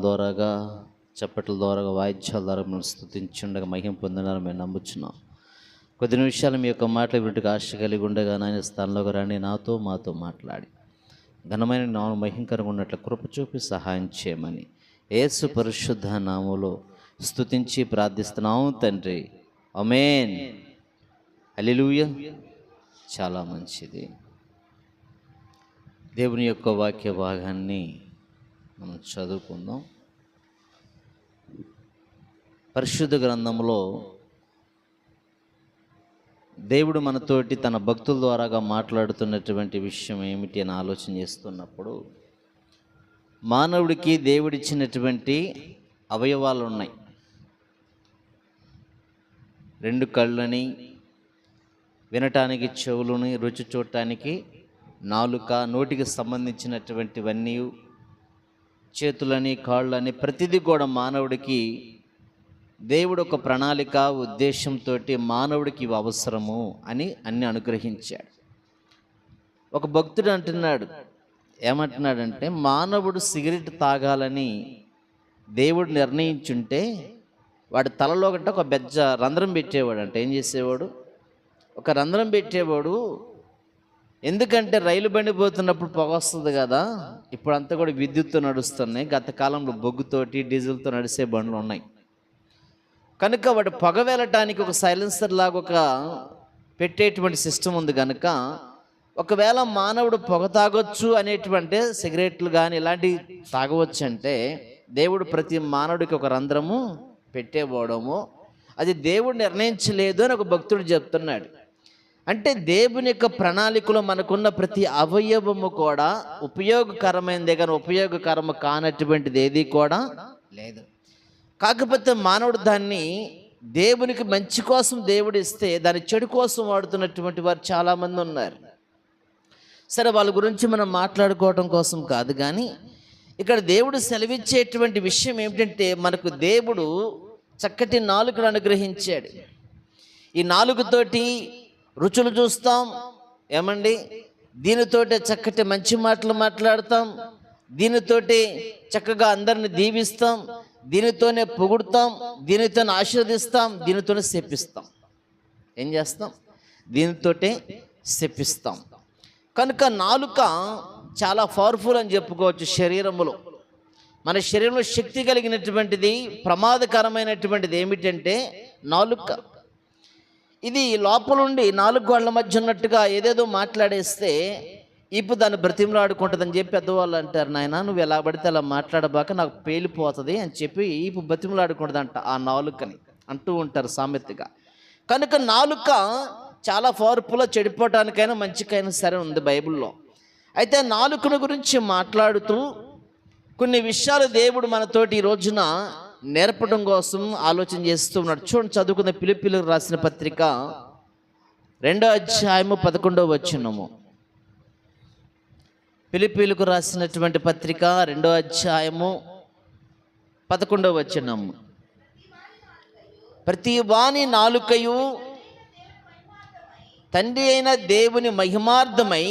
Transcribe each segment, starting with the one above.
ద్వారాగా చప్పట్ల ద్వారాగా వాయిద్యాల ద్వారా మేము స్థుతించుండగా మహిమ పొందినారని మేము నమ్ముచున్నాం. కొద్ది నిమిషాలు మీ యొక్క మాటలు వింటుకు ఆశ కలిగి ఉండగా నాయన స్థానంలోకి రండి నాతో మాతో మాట్లాడి. ఘనమైన నాను మహింకరంగా ఉన్నట్లు కృప చూపి సహాయం చేయమని. ఏసు పరిశుద్ధ నామములో స్థుతించి ప్రార్థిస్తున్నాము తండ్రి. అమేన్ అలిలుయ చాలా మంచిది. దేవుని యొక్క వాక్య భాగాన్ని మనం చదువుకుందాం. పరిశుద్ధ గ్రంథంలో దేవుడు మనతోటి తన భక్తుల ద్వారాగా మాట్లాడుతున్నటువంటి విషయం ఏమిటి అని ఆలోచన చేస్తున్నప్పుడు మానవుడికి దేవుడిచ్చినటువంటి అవయవాలు ఉన్నాయి. రెండు కళ్ళని వినటానికి చెవులని రుచి చూడటానికి నాలుక నోటికి సంబంధించినటువంటివన్నీ చేతులని కాళ్ళని ప్రతిదీ కూడా మానవుడికి దేవుడు ఒక ప్రణాళిక ఉద్దేశంతో మానవుడికి ఇవి అవసరము అని అన్ని అనుగ్రహించాడు. ఒక భక్తుడు అంటున్నాడు ఏమంటున్నాడంటే మానవుడు సిగరెట్ తాగాలని దేవుడు నిర్ణయించుంటే వాడి తలలో గంట ఒక బెజ్జ రంధ్రం పెట్టేవాడు అంటే ఏం చేసేవాడు? ఒక రంధ్రం పెట్టేవాడు ఎందుకంటే రైలు బండి పోతున్నప్పుడు పొగ వస్తుంది కదా ఇప్పుడు అంతా కూడా విద్యుత్తో నడుస్తున్నాయి. గత కాలంలో బొగ్గుతోటి డీజిల్తో నడిచే బండ్లు ఉన్నాయి. కనుక వాటి పొగ వెళ్ళటానికి ఒక సైలెన్సర్ లాగా ఒక పెట్టేటువంటి సిస్టమ్ ఉంది కనుక ఒకవేళ మానవుడు పొగ తాగొచ్చు అనేటువంటి సిగరెట్లు కానీ ఇలాంటివి తాగవచ్చు అంటే దేవుడు ప్రతి మానవుడికి ఒక రంధ్రము పెట్టేపోవడము అది దేవుడు నిర్ణయించలేదు అని ఒక భక్తుడు చెప్తున్నాడు. అంటే దేవుని యొక్క ప్రణాళికలో మనకున్న ప్రతి అవయవము కూడా ఉపయోగకరమైనదే కానీ ఉపయోగకరము కానటువంటిది ఏది కూడా లేదు. కాకపోతే మానవుడు దాన్ని దేవునికి మంచి కోసం దేవుడు ఇస్తే దాని చెడు కోసం వాడుతున్నటువంటి వారు చాలామంది ఉన్నారు. సరే వాళ్ళ గురించి మనం మాట్లాడుకోవడం కోసం కాదు కానీ ఇక్కడ దేవుడు సెలవిచ్చేటువంటి విషయం ఏమిటంటే మనకు దేవుడు చక్కటి నాలుకను అనుగ్రహించాడు. ఈ నాలుగుతోటి రుచులు చూస్తాం. ఏమండి? దీనితోటి చక్కటి మంచి మాటలు మాట్లాడతాం. దీనితోటి చక్కగా అందరిని దీవిస్తాం. దీనితోనే పొగుడతాం. దీనితోనే ఆశీర్వదిస్తాం. దీనితోనే శపిస్తాం. ఏం చేస్తాం? దీనితోటే శపిస్తాం. కనుక నాలుక చాలా పవర్ఫుల్ అని చెప్పుకోవచ్చు శరీరములో. మన శరీరంలో శక్తి కలిగినటువంటిది ప్రమాదకరమైనటువంటిది ఏమిటంటే నాలుక. ఇది లోపలుండి నాలుగు గోళ్ళ మధ్య ఉన్నట్టుగా ఏదేదో మాట్లాడేస్తే ఇప్పుడు దాన్ని బ్రతిమలాడుకుంటుందని చెప్పి పెద్దవాళ్ళు అంటారు నాయన నువ్వు ఎలా పడితే అలా మాట్లాడబాక నాకు పేలిపోతుంది అని చెప్పి ఈపు బ్రతిమలాడుకుంటుందంట ఆ నాలుకని అంటూ ఉంటారు సామెతగా. కనుక నాలుక చాలా పవర్ఫుల్ చెడిపోవటానికైనా మంచికైనా సరే ఉంది బైబిల్లో. అయితే నాలుకను గురించి మాట్లాడుతూ కొన్ని విషయాలు దేవుడు మనతోటి ఈ రోజున నేర్పడం కోసం ఆలోచన చేస్తూ ఉన్నాడు చూడండి చదువుకున్న పిలిపిలకు రాసిన పత్రిక రెండో అధ్యాయము పదకొండవ వచ్చినము పిలిపిలకు రాసినటువంటి పత్రిక రెండో అధ్యాయము పదకొండవ వచ్చినము ప్రతి వాణి నాలుకయు తండ్రి అయిన దేవుని మహిమార్థమై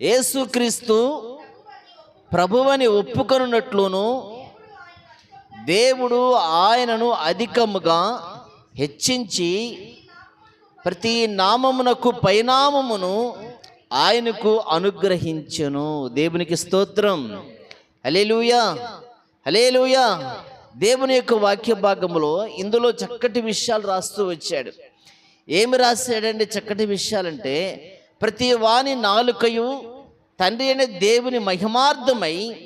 యేసుక్రీస్తు ప్రభువని ఒప్పుకొనున్నట్లును దేవుడు ఆయనను అధికముగా హెచ్చించి ప్రతి నామమునకు పైనామమును ఆయనకు అనుగ్రహించును. దేవునికి స్తోత్రం. హలేలుయా హలేలుయా దేవుని యొక్క వాక్య భాగములో ఇందులో చక్కటి విషయాలు రాస్తూ వచ్చాడు. ఏమి రాశాడండి చక్కటి విషయాలంటే ప్రతి వాని నాలుకయు తండ్రి అనే దేవుని మహిమార్థమై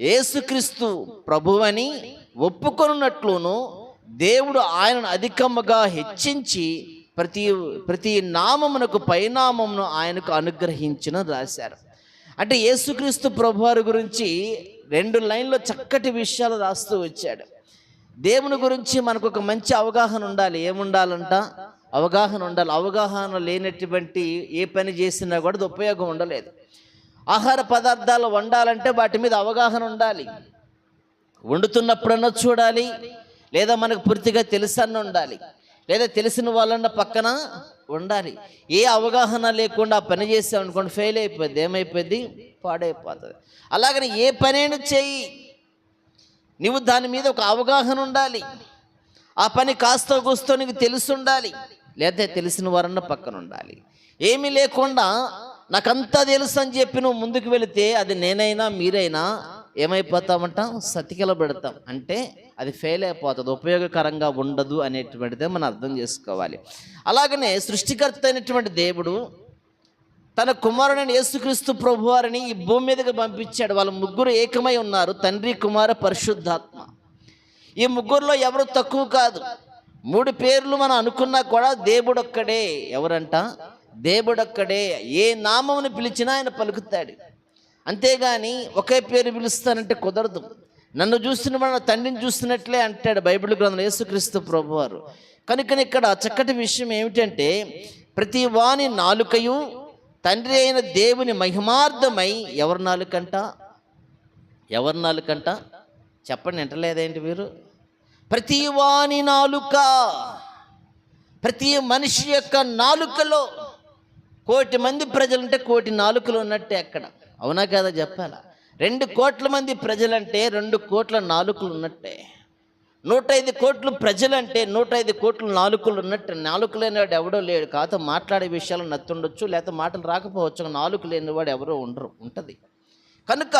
యేసుక్రీస్తు ప్రభువని ఒప్పుకొనున్నట్లును దేవుడు ఆయనను అధికముగా హెచ్చించి ప్రతి ప్రతి నామమునకు పైనామమును ఆయనకు అనుగ్రహించిన రాశారు. అంటే యేసుక్రీస్తు ప్రభువారి గురించి రెండు లైన్లో చక్కటి విషయాలు రాస్తూ వచ్చాడు. దేవుని గురించి మనకు ఒక మంచి అవగాహన ఉండాలి. ఏముండాలంట? అవగాహన ఉండాలి. అవగాహన లేనటువంటి ఏ పని చేసినా కూడా ఉపయోగం ఉండలేదు. ఆహార పదార్థాలు వండాలంటే వాటి మీద అవగాహన ఉండాలి. వండుతున్నప్పుడన్నా చూడాలి లేదా మనకు పూర్తిగా తెలుసన్న ఉండాలి లేదా తెలిసిన వాళ్ళన్న పక్కన ఉండాలి. ఏ అవగాహన లేకుండా పని చేసాం అనుకోండి ఫెయిల్ అయిపోద్ది ఏమైపోద్ది? పాడైపోతుంది. అలాగని ఏ పనైనా చెయ్యి నువ్వు దాని మీద ఒక అవగాహన ఉండాలి. ఆ పని కాస్త కూస్తో నీకు తెలిసి ఉండాలి లేదా తెలిసిన వారన్న పక్కన ఉండాలి. ఏమీ లేకుండా నాకంతా తెలుసు అని చెప్పి నువ్వు ముందుకు వెళితే అది నేనైనా మీరైనా ఏమైపోతామంట? సతికిల పెడతాం. అంటే అది ఫెయిల్ అయిపోతుంది ఉపయోగకరంగా ఉండదు అనేటువంటిదే మనం అర్థం చేసుకోవాలి. అలాగనే సృష్టికర్త అయినటువంటి దేవుడు తన కుమారుడైన యేసుక్రీస్తు ప్రభువారిని ఈ భూమి మీదకి పంపించాడు. వాళ్ళ ముగ్గురు ఏకమై ఉన్నారు తండ్రి కుమార పరిశుద్ధాత్మ. ఈ ముగ్గురులో ఎవరు తక్కువ కాదు. మూడు పేర్లు మనం అనుకున్నా కూడా దేవుడొక్కడే. ఎవరంట? దేవుడొక్కడే ఏ నామమును పిలిచినా ఆయన పలుకుతాడు. అంతేగాని ఒకే పేరు పిలుస్తానంటే కుదరదు. నన్ను చూస్తున్న మన తండ్రిని చూస్తున్నట్లే అంటాడు బైబిల్ గ్రంథం యేసుక్రీస్తు ప్రభువారు. కనుక ఇక్కడ చక్కటి విషయం ఏమిటంటే ప్రతి వాని నాలుకయు తండ్రి అయిన దేవుని మహిమార్థమై ఎవరి నాలుకంట? ఎవరి నాలుకంట? చెప్పండి వింటలేదేంటి మీరు ప్రతి వాని నాలుక ప్రతి మనిషి యొక్క నాలుకలో కోటి మంది ప్రజలంటే కోటి నాలుకలు ఉన్నట్టే అక్కడ. అవునా కదా చెప్పాలా? రెండు కోట్ల మంది ప్రజలంటే రెండు కోట్ల నాలుకలు ఉన్నట్టే. నూట ఐదు కోట్లు ప్రజలంటే నూట ఐదు కోట్లు నాలుకలు ఉన్నట్టు. నాలుక లేనివాడు ఎవడో లేడు. కాదు మాట్లాడే విషయాలు నత్తుండొచ్చు లేకపోతే మాటలు రాకపోవచ్చు. నాలుక లేనివాడు ఎవరో ఉండరు ఉంటుంది. కనుక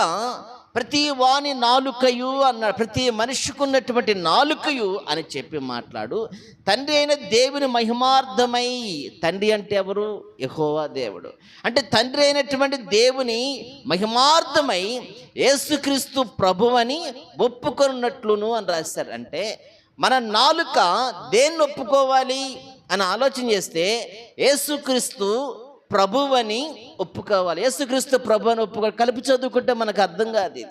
ప్రతి వాని నాలుకయు అన్న ప్రతి మనిషికి ఉన్నటువంటి నాలుకయు అని చెప్పి మాట్లాడు. తండ్రి అయిన దేవుని మహిమార్థమై తండ్రి అంటే ఎవరు? యహోవా దేవుడు. అంటే తండ్రి అయినటువంటి దేవుని మహిమార్థమై యేసుక్రీస్తు ప్రభువని ఒప్పుకొన్నట్లును అని రాశారు. అంటే మన నాలుక దేన్ని ఒప్పుకోవాలి? అని ఆలోచన చేస్తే యేసుక్రీస్తు ప్రభువని ఒప్పుకోవాలి. యేసుక్రీస్తు ప్రభు అని ఒప్పుకోవాలి. కలిపి చదువుకుంటే మనకు అర్థం కాదు ఇది.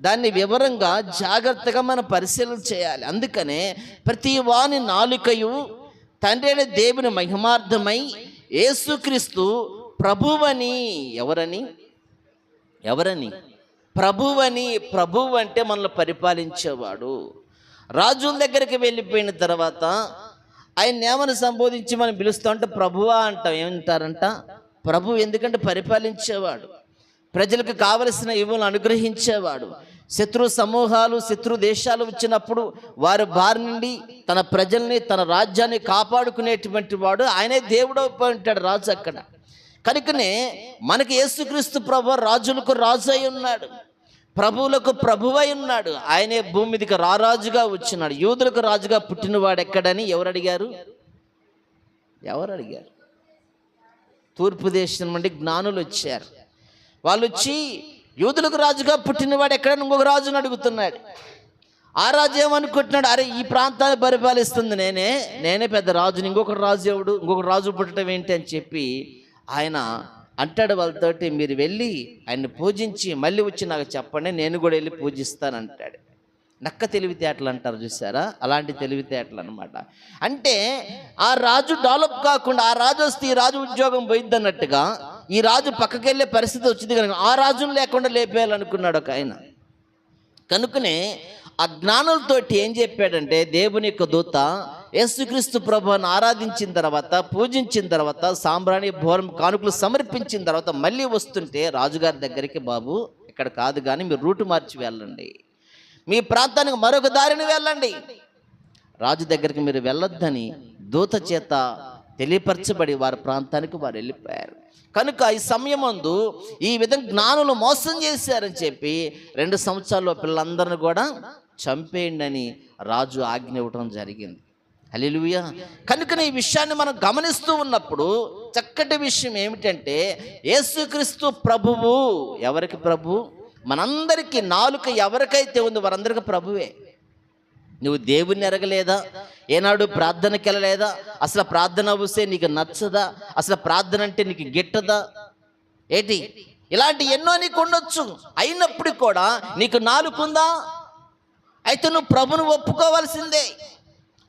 దాన్ని వివరంగా జాగ్రత్తగా మనం పరిశీలన చేయాలి. అందుకనే ప్రతి వాని నాలుకయు తండ్రి అయిన దేవుని మహిమార్థమై యేసుక్రీస్తు ప్రభువని ఎవరని? ఎవరని? ప్రభువని ప్రభువు అంటే మనల్ని పరిపాలించేవాడు. రాజుల దగ్గరికి వెళ్ళిపోయిన తర్వాత ఆయన ఏమని సంబోధించి మనం పిలుస్తూ ఉంటే ప్రభువా అంటాం. ఏమంటారంట? ప్రభు ఎందుకంటే పరిపాలించేవాడు. ప్రజలకు కావలసిన ఇవులను అనుగ్రహించేవాడు. శత్రు సమూహాలు శత్రు దేశాలు వచ్చినప్పుడు వారి బారి నుండి తన ప్రజల్ని తన రాజ్యాన్ని కాపాడుకునేటువంటి వాడు. ఆయనే దేవుడు ఉంటాడు రాజు అక్కడ. కనుకనే మనకి యేసుక్రీస్తు ప్రభు రాజులకు రాజు అయి ఉన్నాడు. ప్రభువులకు ప్రభువై ఉన్నాడు. ఆయనే భూమి మీదకి రారాజుగా వచ్చినాడు. యూదులకు రాజుగా పుట్టినవాడు ఎక్కడని ఎవరు అడిగారు ఎవరు అడిగారు తూర్పు దేశం నుండి జ్ఞానులు వచ్చారు. వాళ్ళు వచ్చి యూదులకు రాజుగా పుట్టినవాడు ఎక్కడని ఇంకొక రాజుని అడుగుతున్నాడు. ఆ రాజు ఏమనుకుంటున్నాడు? అరే ఈ ప్రాంతాన్ని పరిపాలిస్తుంది నేనే. నేనే పెద్ద రాజుని. ఇంకొక రాజు ఎవడు? ఇంకొక రాజు పుట్టడం ఏంటి అని చెప్పి ఆయన అంటాడు వాళ్ళతోటి మీరు వెళ్ళి ఆయన్ని పూజించి మళ్ళీ వచ్చి నాకు చెప్పండి నేను కూడా వెళ్ళి పూజిస్తాను అంటాడు నక్క తెలివితేటలు అంటారు చూసారా? అలాంటి తెలివితేటలు అనమాట అంటే ఆ రాజు డెవలప్ కాకుండా ఆ రాజు వస్తే ఈ రాజు ఉద్యోగం పోయిద్ది అన్నట్టుగా ఈ రాజు పక్కకెళ్ళే పరిస్థితి వచ్చింది కనుక ఆ రాజును లేకుండా లేపేయాలనుకున్నాడు ఒక ఆయన. కనుకనే ఆ జ్ఞానులతోటి ఏం చెప్పాడంటే దేవుని యొక్క దూత యేసుక్రీస్తు ప్రభుని ఆరాధించిన తర్వాత పూజించిన తర్వాత సాంబ్రాణి భోరం కానుకలు సమర్పించిన తర్వాత మళ్ళీ వస్తుంటే రాజుగారి దగ్గరికి బాబు ఇక్కడ కాదు కానీ మీరు రూటు మార్చి వెళ్ళండి. మీ ప్రాంతానికి మరొక దారిని వెళ్ళండి. రాజు దగ్గరికి మీరు వెళ్ళొద్దని దూత చేత తెలియపరచబడి వారి ప్రాంతానికి వారు వెళ్ళిపోయారు. కనుక ఈ సమయమందు ఈ విధంగా జ్ఞానులు మోసం చేశారని చెప్పి రెండు సంవత్సరాల్లో పిల్లలందరిని కూడా చంపేయండి అని రాజు ఆజ్ఞ ఇవ్వడం జరిగింది. హల్లెలూయా. కనుక ఈ విషయాన్ని మనం గమనిస్తూ ఉన్నప్పుడు చక్కటి విషయం ఏమిటంటే యేసుక్రీస్తు ప్రభువు ఎవరికి ప్రభు? మనందరికీ నాలుక ఎవరికైతే ఉందో వారందరికీ ప్రభువే. నువ్వు దేవుణ్ణి ఎరగలేదా? ఏనాడు ప్రార్థనకి వెళ్ళలేదా? అసలు ప్రార్థన వస్తే నీకు నచ్చదా? అసలు ప్రార్థన అంటే నీకు గిట్టదా? ఏంటి ఇలాంటి ఎన్నో నీకు ఉండొచ్చు. అయినప్పుడు కూడా నీకు నాలుకుందా? అయితే నువ్వు ప్రభును ఒప్పుకోవాల్సిందే.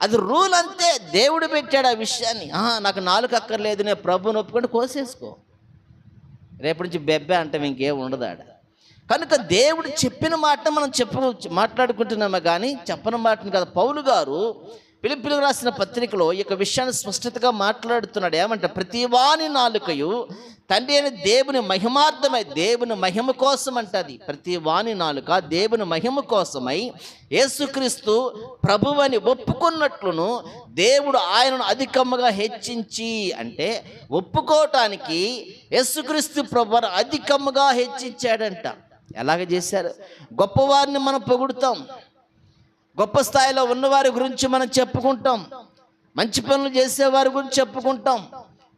అది రూల్ అంతే. దేవుడు పెట్టాడు ఆ విషయాన్ని. ఆహా, నాకు నాలుగు అక్కర్లేదు నేను ప్రభుని ఒప్పుకుంటే కోసేసుకో. రేపటి నుంచి బెబ్బే అంటే ఇంకేం ఉండదు ఆడ. కనుక దేవుడు చెప్పిన మాట మనం చెప్ప మాట్లాడుకుంటున్నామే కానీ చెప్పని మాటని కదా. పౌలు గారు పిలుపులకు రాసిన పత్రికలో ఈ యొక్క విషయాన్ని స్పష్టతగా మాట్లాడుతున్నాడు. ఏమంటే ప్రతి వాని నాలుకయు తండ్రి అయిన దేవుని మహిమార్థమై దేవుని మహిమ కోసం అంటది. ప్రతి వాని నాలుక దేవుని మహిమ కోసమై యేసుక్రీస్తు ప్రభువని ఒప్పుకున్నట్లును దేవుడు ఆయనను అధికముగా హెచ్చించి అంటే ఒప్పుకోవటానికి యేసుక్రీస్తు ప్రభు అధికముగా హెచ్చించాడంట. ఎలాగ చేశారు? గొప్పవారిని మనం పొగుడుతాం. గొప్ప స్థాయిలో ఉన్నవారి గురించి మనం చెప్పుకుంటాం. మంచి పనులు చేసేవారి గురించి చెప్పుకుంటాం.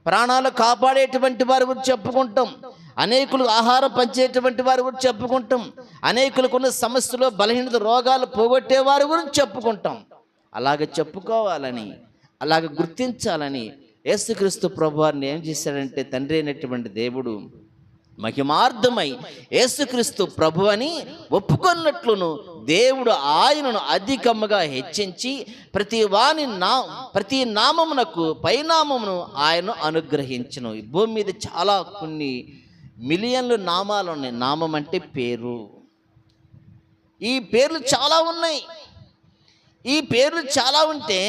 ప్రాణాలు కాపాడేటువంటి వారి గురించి చెప్పుకుంటాం. అనేకులు ఆహారం పంచేటువంటి వారి గురించి చెప్పుకుంటాం. అనేకులకు ఉన్న సమస్యలు బలహీనత రోగాలు పోగొట్టే వారి గురించి చెప్పుకుంటాం. అలాగ చెప్పుకోవాలని అలాగ గుర్తించాలని యేసుక్రీస్తు ప్రభువారిని ఏం చేశాడంటే తండ్రి అయినటువంటి దేవుడు మహిమార్థమై యేసుక్రీస్తు ప్రభు అని ఒప్పుకున్నట్లును దేవుడు ఆయనను అధికముగా హెచ్చించి ప్రతి వాని నా ప్రతి నామమునకు పైనామమును ఆయన అనుగ్రహించను. ఈ భూమి మీద చాలా కొన్ని మిలియన్లు నామాలు ఉన్నాయి. నామం అంటే పేరు. ఈ పేర్లు చాలా ఉన్నాయి. ఈ పేర్లు చాలా ఉంటే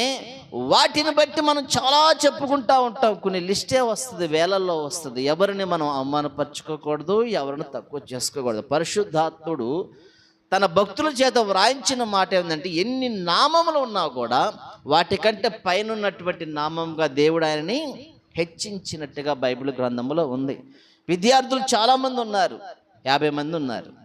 వాటిని బట్టి మనం చాలా చెప్పుకుంటా ఉంటాం. కొన్ని లిస్టే వస్తుంది వేలల్లో వస్తుంది. ఎవరిని మనం అవమానపరచుకోకూడదు ఎవరిని తక్కువ చేసుకోకూడదు. పరిశుద్ధాత్ముడు తన భక్తుల చేత వ్రాయించిన మాట ఏంటంటే ఎన్ని నామములు ఉన్నా కూడా వాటికంటే పైన ఉన్నటువంటి నామంగా దేవుడు ఆయనని హెచ్చించినట్టుగా బైబిల్ గ్రంథంలో ఉంది. విద్యార్థులు చాలామంది ఉన్నారు. యాభై మంది ఉన్నారు.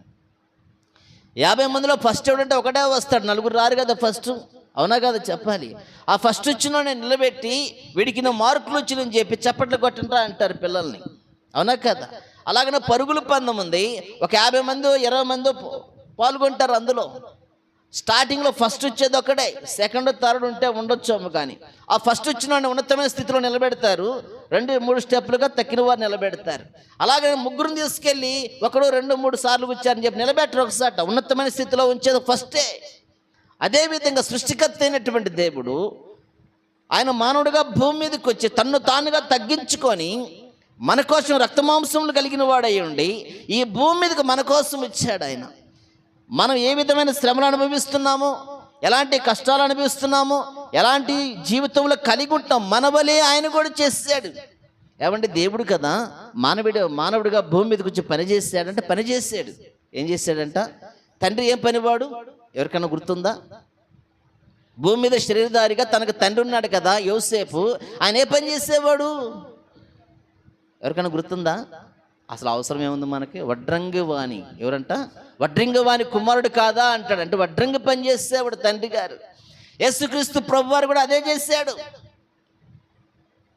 యాభై మందిలో ఫస్ట్ ఎవడంటే ఒకటే వస్తాడు. నలుగురు రారు కదా ఫస్ట్ అవునా కదా? చెప్పాలి. ఆ ఫస్ట్ వచ్చిన నిలబెట్టి వీడికి నా మార్కులు వచ్చినని చెప్పి చప్పట్లు కొట్టండి అంటారు పిల్లల్ని. అవునా కదా? అలాగనే పరుగుల పందం ఉంది. ఒక యాభై మంది ఇరవై మంది పాల్గొంటారు అందులో. స్టార్టింగ్లో ఫస్ట్ వచ్చేది ఒకటే. సెకండ్ థర్డ్ ఉంటే ఉండొచ్చు కానీ. ఆ ఫస్ట్ వచ్చిన ఉన్నతమైన స్థితిలో నిలబెడతారు. రెండు మూడు స్టెప్లుగా తక్కిన వారు నిలబెడతారు. అలాగే ముగ్గురిని తీసుకెళ్ళి ఒకడు రెండు మూడు సార్లు వచ్చారని చెప్పి నిలబెట్టరు ఒకసారి. ఉన్నతమైన స్థితిలో ఉంచేది ఫస్టే అదేవిధంగా సృష్టికర్త అయినటువంటి దేవుడు ఆయన మానవుడిగా భూమి మీదకి వచ్చి తన్ను తానుగా తగ్గించుకొని మన కోసం రక్తమాంసములు కలిగిన వాడై ఉండి ఈ భూమి మీదకి మన కోసం ఇచ్చాడు ఆయన. మనం ఏ విధమైన శ్రమలు అనుభవిస్తున్నామో ఎలాంటి కష్టాలు అనుభవిస్తున్నామో ఎలాంటి జీవితంలో కలిగి ఉంటాం? మన వలే ఆయన కూడా చేశాడు ఏమంటే దేవుడు కదా మానవుడు మానవుడిగా భూమి మీదకి వచ్చి పని చేశాడంటే పని చేశాడు ఏం చేశాడంట తండ్రి ఏం పనివాడు? ఎవరికైనా గుర్తుందా? భూమి మీద శరీరదారిగా తనకు తండ్రి ఉన్నాడు కదా యోసేపు. ఆయన ఏ పని చేసేవాడు? ఎవరికైనా గుర్తుందా? అసలు అవసరం ఏముంది మనకి? వడ్రంగి వాణి ఎవరంట? వడ్రంగి వాణి కుమారుడు కాదా అంటాడు. అంటే వడ్రంగి పని చేసేవాడు తండ్రి గారు. యేసుక్రీస్తు ప్రభు వారు కూడా అదే చేశాడు.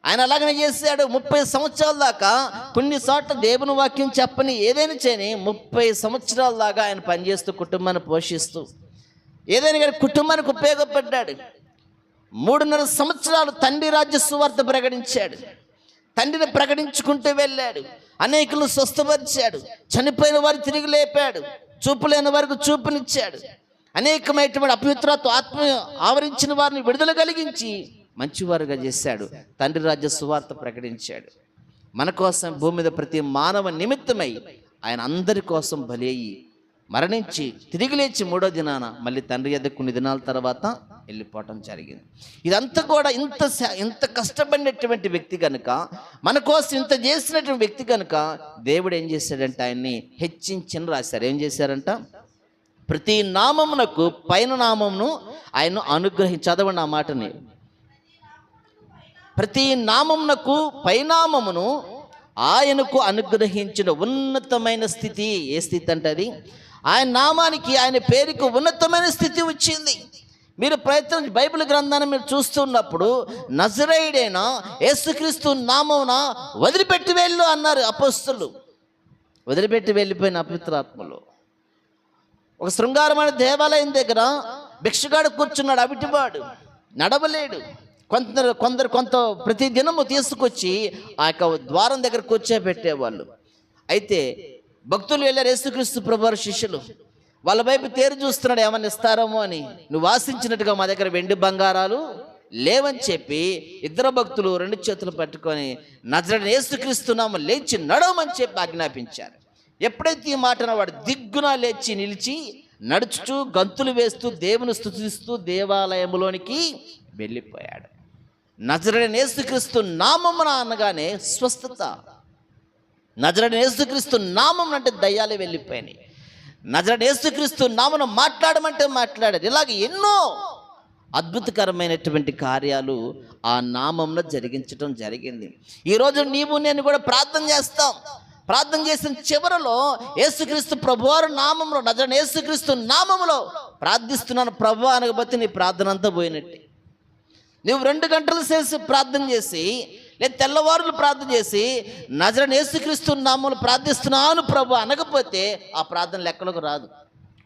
ఆయన అలాగనే చేశాడు. ముప్పై సంవత్సరాల దాకా కొన్ని చోట్ల దేవుని వాక్యం చెప్పని ఏదైనా చేయని ముప్పై సంవత్సరాల దాకా ఆయన పనిచేస్తూ కుటుంబాన్ని పోషిస్తూ ఏదైనా కానీ కుటుంబానికి ఉపయోగపడ్డాడు. మూడున్నర సంవత్సరాలు తండ్రి రాజ్య సువార్త ప్రకటించాడు. తండ్రిని ప్రకటించుకుంటూ వెళ్ళాడు. అనేకులను స్వస్థపరిచాడు. చనిపోయిన వారు తిరిగి లేపాడు. చూపు లేని వారికి చూపునిచ్చాడు. అనేకమైనటువంటి అపవిత్రత్వ ఆత్మ ఆవరించిన వారిని విడుదల కలిగించి మంచివారుగా చేశాడు. తండ్రి రాజ్య సువార్త ప్రకటించాడు. మన కోసం భూమి మీద ప్రతి మానవ నిమిత్తమై ఆయన అందరి కోసం బలి అయ్యి మరణించి తిరిగి లేచి మూడో దినాన మళ్ళీ తండ్రి ఎద్ద కొన్ని దినాల తర్వాత వెళ్ళిపోవటం జరిగింది. ఇదంతా కూడా ఇంత ఇంత కష్టపడినటువంటి వ్యక్తి కనుక మన కోసం ఇంత చేసినటువంటి వ్యక్తి కనుక దేవుడు ఏం చేశాడంటే ఆయన్ని హెచ్చించని రాశారు. ఏం చేశారంట? ప్రతి నామమునకు పైన నామమును ఆయన అనుగ్రహి చదవండి ఆ మాటని. ప్రతి నామమునకు పైనామమును ఆయనకు అనుగ్రహించిన ఉన్నతమైన స్థితి ఏ స్థితి అంటే అది? ఆయన నామానికి ఆయన పేరుకు ఉన్నతమైన స్థితి వచ్చింది. మీరు ప్రయత్నం బైబిల్ గ్రంథాన్ని మీరు చూస్తున్నప్పుడు నజరైడైన యేసుక్రీస్తు నామమున వదిలిపెట్టి వెళ్ళు అన్నారు అపస్తులు. వదిలిపెట్టి వెళ్ళిపోయిన అపిత్రాత్మలు ఒక శృంగారమైన దేవాలయం దగ్గర భిక్షగాడు కూర్చున్నాడు అవిటివాడు. నడవలేడు. కొందరు కొందరు కొంత ప్రతి దినము తీసుకొచ్చి ఆ యొక్క ద్వారం దగ్గర కూర్చోబెట్టేవాళ్ళు. అయితే భక్తులు వెళ్ళారు యేసుక్రీస్తు ప్రభువారు శిష్యులు. వాళ్ళ వైపు తేరు చూస్తున్నాడు ఏమన్నా ఇస్తారేమో అని. నువ్వు ఆశించినట్టుగా మా దగ్గర వెండి బంగారాలు లేవని చెప్పి ఇద్దరు భక్తులు రెండు చేతులు పట్టుకొని నజరని యేసుక్రీస్తున్నాము లేచి నడవమని చెప్పి ఆజ్ఞాపించారు. ఎప్పుడైతే ఈ మాటన వాడు దిగ్గున లేచి నిలిచి నడుచుచూ గంతులు వేస్తూ దేవుని స్థుతిస్తూ దేవాలయంలోనికి వెళ్ళిపోయాడు. నజరడని యేసుక్రీస్తు నామమున అనగానే స్వస్థత. నజరడని యేసుక్రీస్తు నామం అంటే దయ్యాలే వెళ్ళిపోయినాయి. నజరడని యేసుక్రీస్తు నామను మాట్లాడమంటే మాట్లాడారు ఇలాగ ఎన్నో అద్భుతకరమైనటువంటి కార్యాలు ఆ నామంలో జరిగించడం జరిగింది. ఈరోజు నీవు నేను కూడా ప్రార్థన చేస్తాం. ప్రార్థన చేసిన చివరలో యేసుక్రీస్తు ప్రభువారు నామంలో నజన యేసుక్రీస్తు నామంలో ప్రార్థిస్తున్నాను ప్రభు అనకపోతే నీ ప్రార్థన అంతా పోయినట్టే. నువ్వు రెండు గంటలు చేసి ప్రార్థన చేసి లేదా తెల్లవారులు ప్రార్థన చేసి నజరని యేసుక్రీస్తు నామములు ప్రార్థిస్తున్నాను ప్రభు అనకపోతే ఆ ప్రార్థన లెక్కలకు రాదు.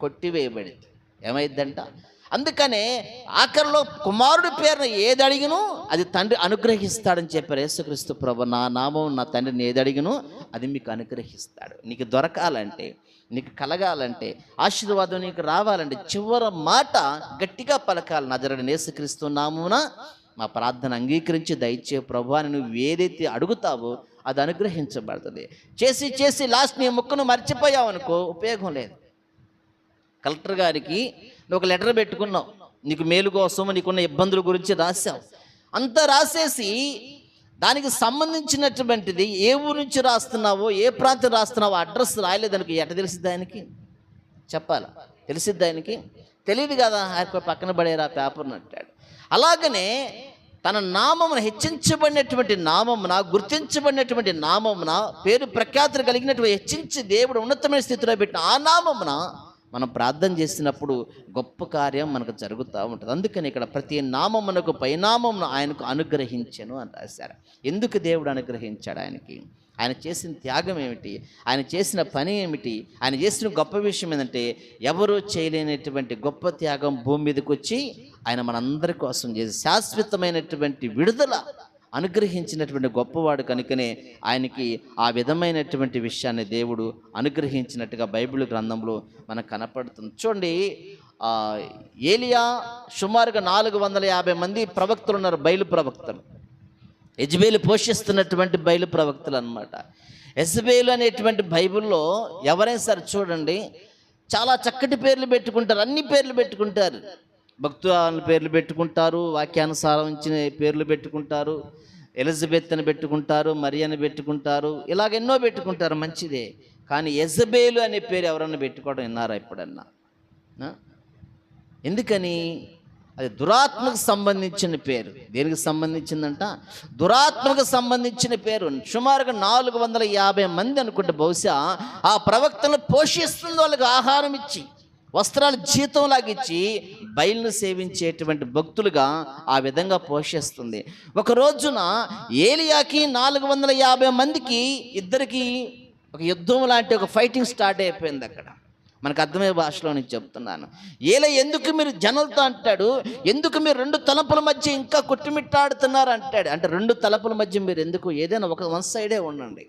కొట్టివేయబడింది. ఏమైందంట? అందుకనే ఆఖరిలో కుమారుడి పేరును ఏది అడిగినో అది తండ్రి అనుగ్రహిస్తాడని చెప్పారు యేసుక్రీస్తు ప్రభు. నా నామం నా తండ్రిని ఏది అడిగినో అది మీకు అనుగ్రహిస్తాడు. నీకు దొరకాలంటే నీకు కలగాలంటే ఆశీర్వాదం నీకు రావాలంటే చివరి మాట గట్టిగా పలకాలి. నజరడి యేసుక్రీస్తు నామున మా ప్రార్థన అంగీకరించి దయచే ప్రభు అని నువ్వు ఏదైతే అడుగుతావో అది అనుగ్రహించబడుతుంది. చేసి చేసి లాస్ట్ నీ ముక్కను మర్చిపోయావు అనుకో ఉపయోగం లేదు. కలెక్టర్ గారికి నువ్వు ఒక లెటర్ పెట్టుకున్నావు. నీకు మేలు కోసం నీకున్న ఇబ్బందుల గురించి రాశావు. అంతా రాసేసి దానికి సంబంధించినటువంటిది ఏ ఊరు నుంచి రాస్తున్నావో ఏ ప్రాంతం రాస్తున్నావో అడ్రస్ రాయలేదనుకో ఎట తెలిసిద్ది ఆయనకి? చెప్పాలా? తెలిసిద్ది ఆయనకి? తెలియదు కదా ఆయన పక్కన పడేరా పేపర్ని అంటాడు. అలాగనే తన నామమున హెచ్చించబడినటువంటి నామమున గుర్తించబడినటువంటి నామమున పేరు ప్రఖ్యాతులు కలిగినటువంటి హెచ్చించి దేవుడు ఉన్నతమైన స్థితిలో పెట్టిన ఆ నామమున మనం ప్రార్థన చేసినప్పుడు గొప్ప కార్యం మనకు జరుగుతూ ఉంటుంది. అందుకని ఇక్కడ ప్రతి నామమునకు పైనామమును ఆయనకు అనుగ్రహించను అని రాశారు. ఎందుకు దేవుడు అనుగ్రహించాడు ఆయనకి? ఆయన చేసిన త్యాగం ఏమిటి? ఆయన చేసిన పని ఏమిటి? ఆయన చేసిన గొప్ప విషయం ఏంటంటే ఎవరూ చేయలేనటువంటి గొప్ప త్యాగం భూమి మీదకి వచ్చి ఆయన మనందరి కోసం చేసి శాశ్వతమైనటువంటి విడుదల అనుగ్రహించినటువంటి గొప్పవాడు కనుకనే ఆయనకి ఆ విధమైనటువంటి విషయాన్ని దేవుడు అనుగ్రహించినట్టుగా బైబిల్ గ్రంథంలో మనకు కనపడుతుంది. చూడండి ఏలియా సుమారుగా నాలుగు వందల యాభై మంది ప్రవక్తలు ఉన్నారు బయలు ప్రవక్తలు. యజ్బేలు పోషిస్తున్నటువంటి బయలు ప్రవక్తలు అనమాట యజ్బేలు అనేటువంటి బైబిల్లో ఎవరైనా సరే చూడండి చాలా చక్కటి పేర్లు పెట్టుకుంటారు అన్ని పేర్లు పెట్టుకుంటారు. భక్తుల పేర్లు పెట్టుకుంటారు వాక్యానుసారం ఇచ్చిన పేర్లు పెట్టుకుంటారు ఎలిజబెత్ అని పెట్టుకుంటారు మరి అని పెట్టుకుంటారు ఇలాగ ఎన్నో పెట్టుకుంటారు మంచిదే. కానీ ఎజబేలు అనే పేరు ఎవరన్నా పెట్టుకోవడం విన్నారా ఎప్పుడన్నా? ఎందుకని? అది దురాత్మకు సంబంధించిన పేరు. దేనికి సంబంధించిందంట? దురాత్మకు సంబంధించిన పేరు. సుమారుగా నాలుగు వందల యాభై మంది అనుకుంటే బహుశా ఆ ప్రవక్తను పోషిస్తుంది వాళ్ళకి ఆహారం ఇచ్చి వస్త్రాలు జీతం లాగిచ్చి బయలును సేవించేటువంటి భక్తులుగా ఆ విధంగా పోషిస్తుంది. ఒక రోజున ఏలియాకి నాలుగు వందల యాభై మందికి ఇద్దరికి ఒక యుద్ధం లాంటి ఒక ఫైటింగ్ స్టార్ట్ అయిపోయింది అక్కడ. మనకు అర్థమయ్యే భాషలో నేను చెప్తున్నాను. ఏలా ఎందుకు మీరు జనులతో అంటాడు? ఎందుకు మీరు రెండు తలపుల మధ్య ఇంకా కొట్టుమిట్టాడుతున్నారు అంటాడు? అంటే రెండు తలపుల మధ్య మీరు ఎందుకు? ఏదైనా ఒక వన్ సైడే ఉండండి.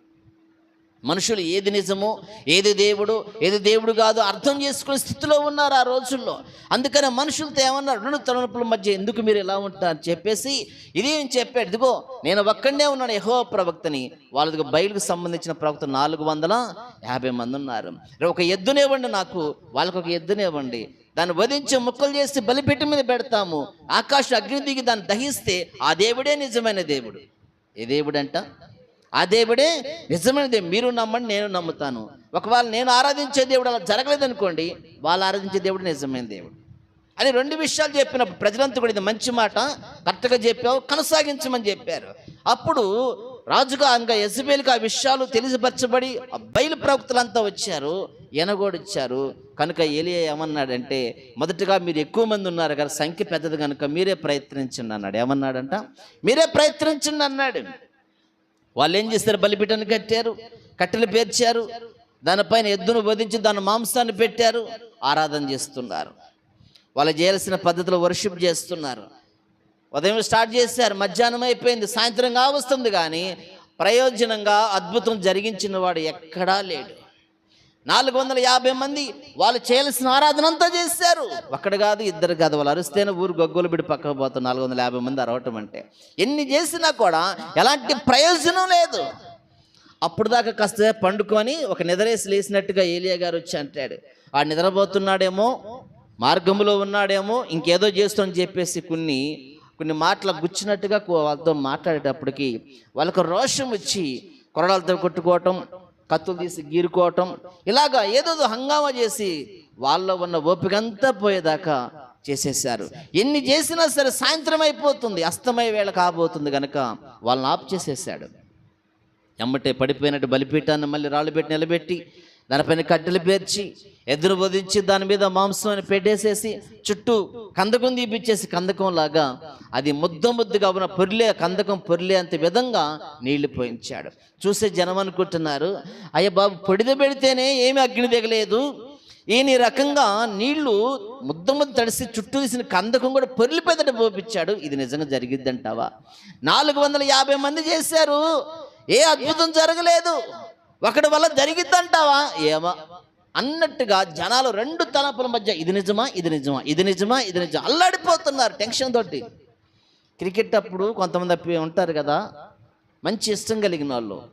మనుషులు ఏది నిజమో ఏది దేవుడు ఏది దేవుడు కాదు అర్థం చేసుకునే స్థితిలో ఉన్నారు ఆ రోజుల్లో. అందుకని మనుషులతో ఏమన్నారు? రెండు తలనొప్పుల మధ్య ఎందుకు మీరు ఇలా ఉంటారు చెప్పేసి ఇది ఏం చెప్పాడు? ఇదిగో నేను ఒక్కడనే ఉన్నాను యహో ప్రవక్తని. వాళ్ళకి బయలుకు సంబంధించిన ప్రవక్త నాలుగు వందల యాభై మంది ఉన్నారు. ఒక ఎద్దునివ్వండి నాకు. వాళ్ళకి ఒక ఎద్దునివ్వండి దాన్ని వధించి ముక్కలు చేసి బలిపెట్టి మీద పెడతాము. ఆకాశ అగ్ని దిగి దాన్ని దహిస్తే ఆ దేవుడే నిజమైన దేవుడు. ఏ దేవుడంట? ఆ దేవుడే నిజమైన దేవుడు మీరు నమ్మండి నేను నమ్ముతాను. ఒకవేళ నేను ఆరాధించే దేవుడు అలా జరగలేదనుకోండి వాళ్ళు ఆరాధించే దేవుడు నిజమైన దేవుడు. అని రెండు విషయాలు చెప్పినప్పుడు ప్రజలంతా కూడా ఇది మంచి మాట కరెక్ట్గా చెప్పావు కొనసాగించమని చెప్పారు. అప్పుడు రాజుగా ఇంకా యజ్బేలుకి ఆ విషయాలు తెలిసిపరచబడి ఆ బయలు ప్రవక్తలంతా వచ్చారు ఎనగోడిచ్చారు కనుక ఏలియా ఏమన్నాడంటే మొదటగా మీరు ఎక్కువ మంది ఉన్నారు కదా సంఖ్య పెద్దది కనుక మీరే ప్రయత్నించండి అన్నాడు. ఏమన్నాడంట? మీరే ప్రయత్నించండి అన్నాడు. వాళ్ళు ఏం చేస్తారు బలిపీఠాన్ని కట్టారు కట్టెలు పేర్చారు దానిపైన ఎద్దును వధించి దాని మాంసాన్ని పెట్టారు ఆరాధన చేస్తున్నారు. వాళ్ళు చేయాల్సిన పద్ధతిలో వర్షిప్ చేస్తున్నారు. ఉదయం స్టార్ట్ చేశారు మధ్యాహ్నం అయిపోయింది సాయంత్రం కావస్తుంది కానీ ప్రయోజనంగా అద్భుతం జరిగించిన వాడు ఎక్కడా లేడు. నాలుగు వందల యాభై మంది వాళ్ళు చేయాల్సిన ఆరాధన అంతా చేశారు. ఒక్కడ కాదు ఇద్దరు కాదు వాళ్ళు అరిస్తేనే ఊరు గొగ్గులు బిడి పక్కకు పోతారు నాలుగు వందల యాభై మంది అరవటం అంటే. ఎన్ని చేసినా కూడా ఎలాంటి ప్రయోజనం లేదు. అప్పుడు దాకా కాస్త పండుకొని ఒక నిద్రేసి లేసినట్టుగా ఏలియా గారు వచ్చి అంటాడు ఆ నిద్రపోతున్నాడేమో మార్గంలో ఉన్నాడేమో ఇంకేదో చేస్తామని చెప్పేసి కొన్ని కొన్ని మాటలు గుచ్చినట్టుగా కో- వాళ్ళతో మాట్లాడేటప్పటికి వాళ్ళకు రోషం వచ్చి కొరడాలతో కొట్టుకోవటం కత్తులు తీసి గీరుకోవటం. ఇలాగా ఏదో హంగామా చేసి వాళ్ళలో ఉన్న ఓపిక అంతా పోయేదాకా చేసేసారు ఎన్ని చేసినా సరే సాయంత్రం అయిపోతుంది. అస్తమయ వేళ కాబోతుంది కనుక వాళ్ళని ఆపు చేసేసాడు ఎమ్మటే పడిపోయినట్టు బలిపీఠాన్ని మళ్ళీ రాళ్ళు పెట్టి నిలబెట్టి దానిపైన కట్టెలు పేర్చి ఎదురు బోధించి దాని మీద మాంసం అని పెట్టేసేసి చుట్టూ కందకం తీపిచ్చేసి కందకం లాగా అది ముద్ద ముద్దగా ఉన్న పొరిలే కందకం పొర్లే అంత విధంగా నీళ్ళు పోయించాడు. చూసే జనం అనుకుంటున్నారు అయ్యా బాబు పొడిద పెడితేనే ఏమి అగ్ని దిగలేదు. ఈయన ఈ రకంగా నీళ్ళు ముద్ద ముద్ద తడిసి చుట్టూ తీసిన కందకం కూడా పొర్లి పెద్దట పోపించాడు ఇది నిజంగా జరిగిద్దంటావా? నాలుగు వందల యాభై మంది చేశారు. ఏ అద్భుతం జరగలేదు. ఒకటి వల్ల జరిగిద్దంటావా? ఏమో. అన్నట్టుగా జనాలు రెండు తలపుల మధ్య ఇది నిజమా ఇది నిజమా ఇది నిజమా ఇది నిజమా అల్లాడిపోతున్నారు టెన్షన్ తోటి. క్రికెట్ అప్పుడు కొంతమంది ఉంటారు కదా మంచి ఇష్టం కలిగిన వాళ్ళు.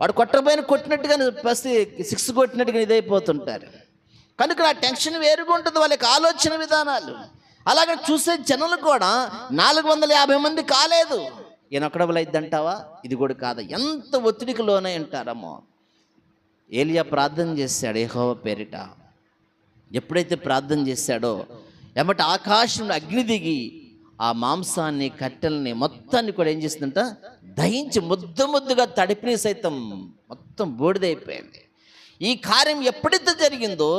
వాడు కొట్టబోయిన కొట్టినట్టుగా పసి సిక్స్ కొట్టినట్టుగా ఇదైపోతుంటారు. కనుక ఆ టెన్షన్ వేరుగా ఉంటుంది వాళ్ళకి ఆలోచన విధానాలు. అలాగే చూసే జనులు కూడా నాలుగు వందల యాభై మంది కాలేదు. ఈయన అంటావా ఇది కూడా కాదా. ఎంత ఒత్తిడికి లోనే ఉంటారమ్మో. ఏలియా ప్రార్థన చేశాడు ఏహోవ పేరిట. ఎప్పుడైతే ప్రార్థన చేశాడో ఎమ్మటి ఆకాశంలో అగ్ని దిగి ఆ మాంసాన్ని కట్టెల్ని మొత్తాన్ని కూడా ఏం చేసిందంట దహించి ముద్దు ముద్దుగా తడిపిని సైతం మొత్తం బూడిదైపోయింది. ఈ కార్యం ఎప్పుడైతే జరిగిందో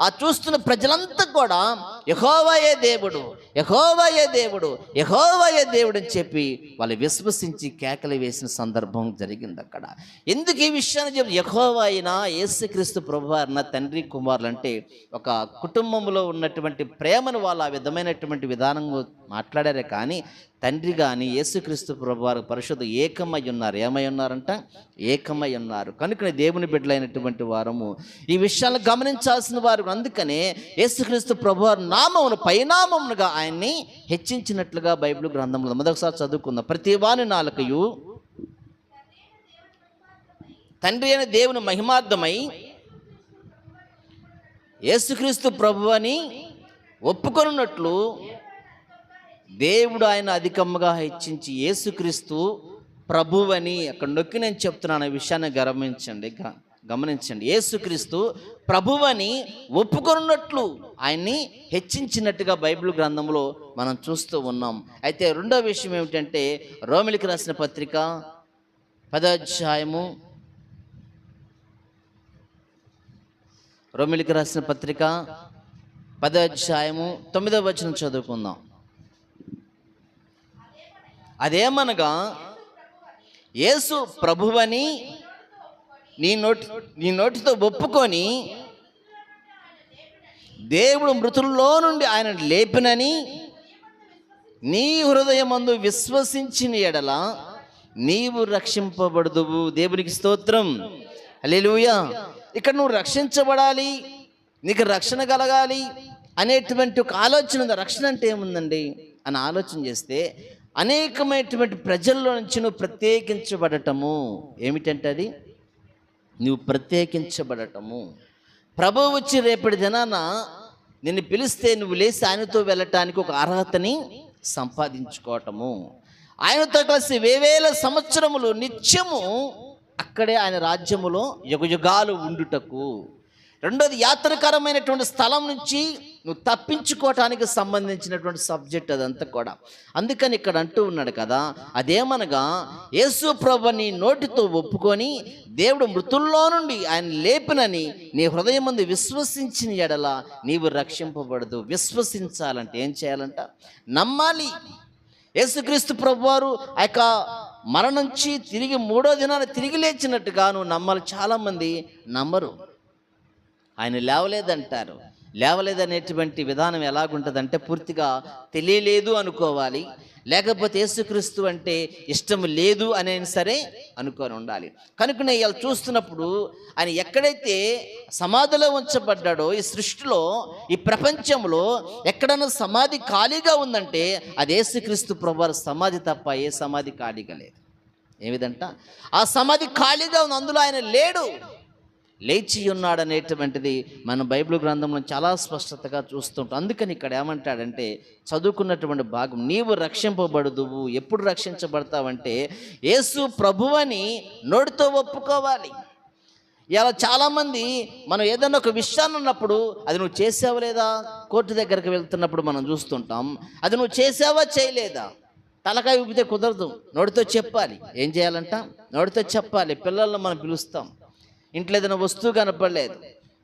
ఆ చూస్తున్న ప్రజలంతా కూడా యహోవాయే దేవుడు యహోవయ దేవుడు యహోవయ దేవుడు అని చెప్పి వాళ్ళు విశ్వసించి కేకలు వేసిన సందర్భం జరిగింది అక్కడ ఎందుకు ఈ విషయాన్ని చెప్పి యహోవైనా అయినా యేసుక్రీస్తు ప్రభువారిన తండ్రి కుమారులు అంటే ఒక కుటుంబంలో ఉన్నటువంటి ప్రేమను వాళ్ళు ఆ విధమైనటువంటి విధానంగా మాట్లాడారే కానీ తండ్రి కానీ యేసుక్రీస్తు ప్రభువారు పరిశుద్ధ ఏకమై ఉన్నారు. ఏమై ఉన్నారంట? ఏకమై ఉన్నారు. కనుక దేవుని బిడ్డలైనటువంటి వారము ఈ విషయాలు గమనించాల్సిన వారు. అందుకనే యేసుక్రీస్తు ప్రభువారు నామమును పైనామమునుగా ఆయన్ని హెచ్చించినట్లుగా బైబిల్ గ్రంథంలో మొదటిసారి చదువుకుందాం. ప్రతి వాని నాలుకయు తండ్రి అయిన దేవుని మహిమార్థమై యేసుక్రీస్తు ప్రభు అని ఒప్పుకొనున్నట్లు దేవుడు ఆయన అధికముగా హెచ్చించి యేసుక్రీస్తు ప్రభువని అక్కడ నొక్కి నేను చెప్తున్నాను ఈ విషయాన్ని గర్వించండి గమనించండి. యేసుక్రీస్తు ప్రభువని ఒప్పుకొనున్నట్లు ఆయన్ని హెచ్చించినట్టుగా బైబిల్ గ్రంథంలో మనం చూస్తూ ఉన్నాం. అయితే రెండో విషయం ఏమిటంటే రోమిలికి రాసిన పత్రిక పదాధ్యాయము రోమిలికి రాసిన పత్రిక పదాధ్యాయము తొమ్మిదవ వచనం చదువుకుందాం. అదేమనగా యేసు ప్రభువని నీ నోటి నీ నోటితో ఒప్పుకొని దేవుడు మృతుల్లో నుండి ఆయన లేపినని నీ హృదయమందు విశ్వసించిన ఎడల నీవు రక్షింపబడదువు. దేవునికి స్తోత్రం. అలెలుయా ఇక్కడ నువ్వు రక్షించబడాలి నీకు రక్షణ కలగాలి అనేటువంటి ఒక ఆలోచన ఉంది? రక్షణ అంటే ఏముందండి? అని ఆలోచన చేస్తే అనేకమైనటువంటి ప్రజల్లో నుంచి నువ్వు ప్రత్యేకించబడటము. ఏమిటంటే అది? నువ్వు ప్రత్యేకించబడటము. ప్రభు వచ్చి రేపటి దినాన నిన్ను పిలిస్తే నువ్వు లేచి ఆయనతో వెళ్ళటానికి ఒక అర్హతని సంపాదించుకోవటము. ఆయనతో కలిసి వేవేల సంవత్సరములు నిత్యము అక్కడే ఆయన రాజ్యములో యుగయుగాలు ఉండుటకు. రెండోది యాత్రకరమైనటువంటి స్థలం నుంచి నువ్వు తప్పించుకోవటానికి సంబంధించినటువంటి సబ్జెక్ట్ అదంతా కూడా. అందుకని ఇక్కడ అంటూ ఉన్నాడు కదా అదేమనగా యేసు ప్రభుని నోటితో ఒప్పుకొని దేవుడు మృతుల్లో నుండి ఆయన లేపినని నీ హృదయం ముందు విశ్వసించిన ఎడల నీవు రక్షింపబడదు. విశ్వసించాలంటే ఏం చేయాలంట? నమ్మాలి. యేసుక్రీస్తు ప్రభువారు ఆ యొక్క మరణించి తిరిగి మూడో దినాన తిరిగి లేచినట్టుగా నువ్వు నమ్మాలి. చాలామంది నమ్మరు. ఆయన లేవలేదంటారు. లేవలేదనేటువంటి విధానం ఎలాగుంటుందంటే పూర్తిగా తెలియలేదు అనుకోవాలి. లేకపోతే యేసుక్రీస్తు అంటే ఇష్టం లేదు అనే సరే అనుకొని ఉండాలి. కనుకనే ఇలా చూస్తున్నప్పుడు ఆయన ఎక్కడైతే సమాధిలో ఉంచబడ్డాడో ఈ సృష్టిలో ఈ ప్రపంచంలో ఎక్కడన్నా సమాధి ఖాళీగా ఉందంటే అది యేసుక్రీస్తు ప్రభువారి సమాధి తప్ప ఏ సమాధి ఖాళీగా లేదు. ఏ విధంట ఆ సమాధి ఖాళీగా ఉంది అందులో ఆయన లేడు. లేచి ఉన్నాడనేటువంటిది మన బైబిల్ గ్రంథంలో చాలా స్పష్టతగా చూస్తుంటాం. అందుకని ఇక్కడ ఏమంటాడంటే చదువుకున్నటువంటి భాగం నీవు రక్షింపబడుదువు. ఎప్పుడు రక్షించబడతావంటే యేసు ప్రభువని నోటితో ఒప్పుకోవాలి. ఇలా చాలామంది మనం ఏదైనా ఒక విషయాన్ని ఉన్నప్పుడు అది నువ్వు చేసావా లేదా? కోర్టు దగ్గరికి వెళ్తున్నప్పుడు మనం చూస్తుంటాం. అది నువ్వు చేసావా చేయలేదా? తలకాయ ఊపితే కుదరదు. నోటితో చెప్పాలి. ఏం చేయాలంట? నోటితో చెప్పాలి. పిల్లలను మనం పిలుస్తాం. ఇంట్లో ఏదైనా వస్తువు కనపడలేదు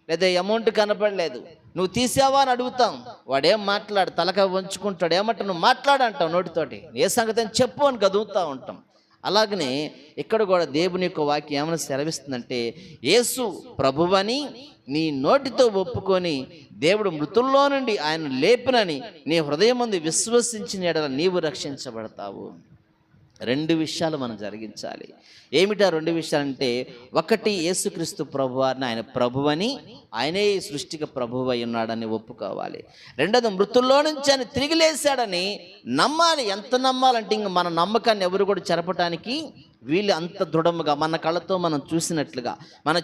లేదా అమౌంట్ కనపడలేదు. నువ్వు తీసావా అని అడుగుతాం. వాడేం మాట్లాడు తలక వంచుకుంటాడు. ఏమంటా నువ్వు మాట్లాడంటావు నోటితోటి. ఏ సంగతి అని చెప్పు అని గదువుతూ ఉంటాం. అలాగనే ఇక్కడ కూడా దేవుని యొక్క వాక్యం ఏమైనా సెలవిస్తుందంటే యేసు ప్రభువని నీ నోటితో ఒప్పుకొని దేవుడు మృతుల్లో నుండి ఆయన లేపినని నీ హృదయం ముందు విశ్వసించిన ఎడల నీవు రక్షించబడతావు. రెండు విషయాలు మనం జరిగించాలి. ఏమిటా రెండు విషయాలంటే ఒకటి యేసుక్రీస్తు ప్రభువారిని ఆయన ప్రభువని ఆయనే ఈ సృష్టికి ప్రభువు అయి ఉన్నాడని ఒప్పుకోవాలి. రెండోది మృతుల్లో నుంచి ఆయన తిరిగి లేశాడని నమ్మాలి. ఎంత నమ్మాలంటే ఇంక మన నమ్మకాన్ని ఎవరు కూడా చెరపటానికి వీళ్ళు అంత దృఢముగా మన కళ్ళతో మనం చూసినట్లుగా మన